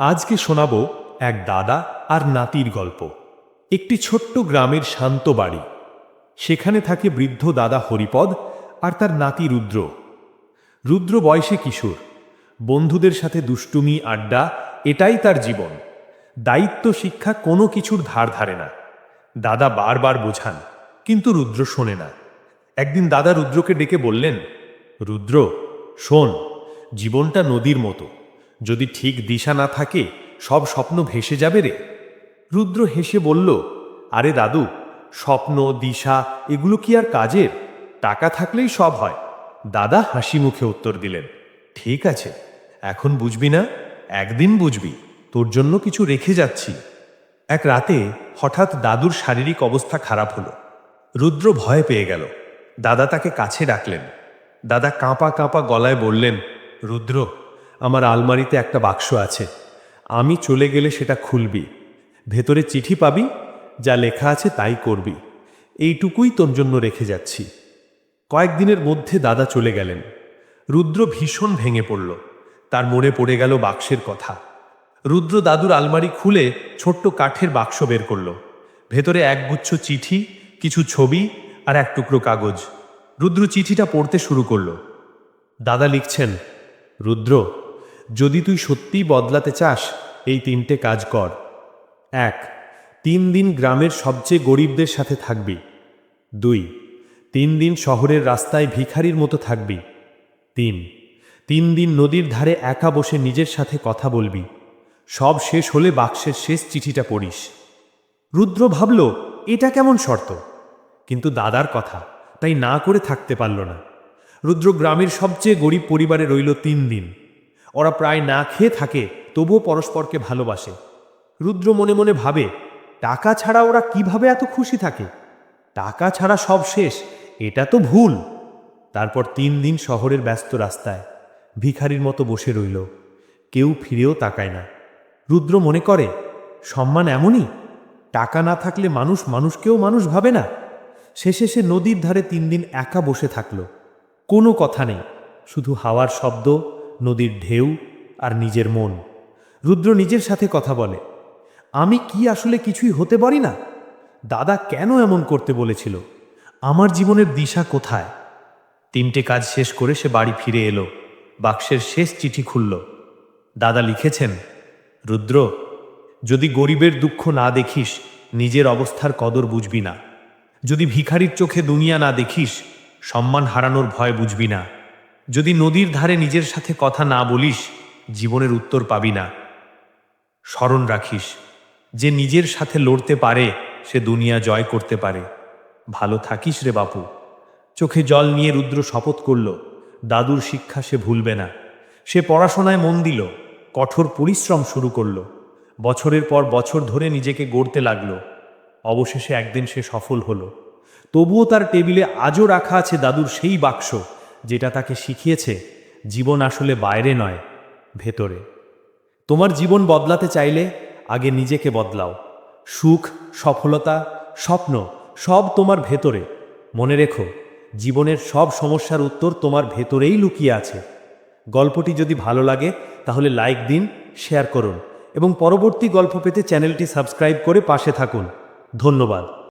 আজকে শোনাব এক দাদা আর নাতির গল্প। একটি ছোট্ট গ্রামের শান্ত বাড়ি। সেখানে থাকে বৃদ্ধ দাদা হরিপদ আর তার নাতি রুদ্র। রুদ্র বয়সে কিশোর। বন্ধুদের সাথে দুষ্টুমি, আড্ডা, এটাই তার জীবন। দায়িত্ব, শিক্ষা কোনো কিছুর ধার ধারে না। দাদা বারবার বোঝান, কিন্তু রুদ্র শোনে না। একদিন দাদা রুদ্রকে ডেকে বললেন, রুদ্র, শোন, জীবনটা নদীর মতো। যদি ঠিক দিশা না থাকে, সব স্বপ্ন ভেসে যাবে রে। রুদ্র হেসে বলল, আরে দাদু, স্বপ্ন, দিশা, এগুলো কি আর কাজের? টাকা থাকলেই সব হয়। দাদা হাসি মুখে উত্তর দিলেন, ঠিক আছে, এখন বুঝবি না, একদিন বুঝবি, তোর জন্য কিছু রেখে যাচ্ছি। এক রাতে হঠাৎ দাদুর শারীরিক অবস্থা খারাপ হলো। রুদ্র ভয় পেয়ে গেল। দাদা তাকে কাছে ডাকলেন। দাদা কাঁপা কাঁপা গলায় বললেন, রুদ্র আমার আলমারিতে একটা বাক্স আছে। আমি চলে গেলে সেটা খুলবি। ভেতরে চিঠি পাবি, যা লেখা আছে তাই করবি। এইটুকুই তোর জন্য রেখে যাচ্ছি। কয়েকদিনের মধ্যে দাদা চলে গেলেন। রুদ্র ভীষণ ভেঙে পড়ল। তার মনে পড়ে গেল বাক্সের কথা। রুদ্র দাদুর আলমারি খুলে ছোট্ট কাঠের বাক্স বের করল। ভেতরে একগুচ্ছ চিঠি, কিছু ছবি আর এক টুকরো কাগজ। রুদ্র চিঠিটা পড়তে শুরু করল। দাদা লিখছেন, রুদ্র যদি তুই সত্যিই বদলাতে চাস, এই তিনটে কাজ কর। এক, তিন দিন গ্রামের সবচেয়ে গরিবদের সাথে থাকবি। দুই, তিন দিন শহরের রাস্তায় ভিখারির মতো থাকবি। তিন তিন দিন নদীর ধারে একা বসে নিজের সাথে কথা বলবি। সব শেষ হলে বাক্সের শেষ চিঠিটা পড়িস। রুদ্র ভাবল, এটা কেমন শর্ত? কিন্তু দাদার কথা, তাই না করে থাকতে পারল না। রুদ্র গ্রামের সবচেয়ে গরিব পরিবারে রইল তিন দিন। ওরা প্রায় না খেয়ে থাকে, তবুও পরস্পরকে ভালোবাসে। রুদ্র মনে মনে ভাবে, টাকা ছাড়া ওরা কীভাবে এত খুশি থাকে? টাকা ছাড়া সব শেষ, এটা তো ভুল। তারপর তিন দিন শহরের ব্যস্ত রাস্তায়, ভিখারির মতো বসে রইল। কেউ ফিরেও তাকায় না। রুদ্র মনে করে, সম্মান এমনই? টাকা না থাকলে মানুষ মানুষকেও মানুষ ভাবে না? শেষে সে নদীর ধারে তিন দিন একা বসে থাকল। কোনো কথা নেই, শুধু হাওয়ার শব্দ নদীর ঢেউ আর নিজের মন। রুদ্র নিজের সাথে কথা বলে, আমি কি আসলে কিছুই হতে পারি না? দাদা কেন এমন করতে বলেছিল? আমার জীবনের দিশা কোথায়? তিনটে কাজ শেষ করে সে বাড়ি ফিরে এলো, বাক্সের শেষ চিঠি খুলল। দাদা লিখেছেন, রুদ্র, যদি গরিবের দুঃখ না দেখিস, নিজের অবস্থার কদর বুঝবি না। যদি ভিখারির চোখে দুনিয়া না দেখিস, সম্মান হারানোর ভয় বুঝবি না। যদি নদীর ধারে নিজের সাথে কথা না বলিস, জীবনের উত্তর পাবি না। স্মরণ রাখিস, যে নিজের সাথে লড়তে পারে, সে দুনিয়া জয় করতে পারে। ভালো থাকিস রে বাপু। চোখে জল নিয়ে রুদ্র শপথ করল, দাদুর শিক্ষা সে ভুলবে না। সে পড়াশোনায় মন দিল, কঠোর পরিশ্রম শুরু করল। বছরের পর বছর ধরে নিজেকে গড়তে লাগল। অবশেষে একদিন সে সফল হলো। তবুও তার টেবিলে আজও রাখা আছে দাদুর সেই বাক্স। যেটা তাকে শিখিয়েছে, জীবন আসলে বাইরে নয়, ভেতরে। তোমার জীবন বদলাতে চাইলে আগে নিজেকে বদলাও। সুখ, সফলতা, স্বপ্ন, সব তোমার ভেতরে। মনে রেখো, জীবনের সব সমস্যার উত্তর তোমার ভেতরেই লুকিয়ে আছে। গল্পটি যদি ভালো লাগে, তাহলে লাইক দিন, শেয়ার করুন এবং পরবর্তী গল্প পেতে চ্যানেলটি সাবস্ক্রাইব করে পাশে থাকুন। ধন্যবাদ।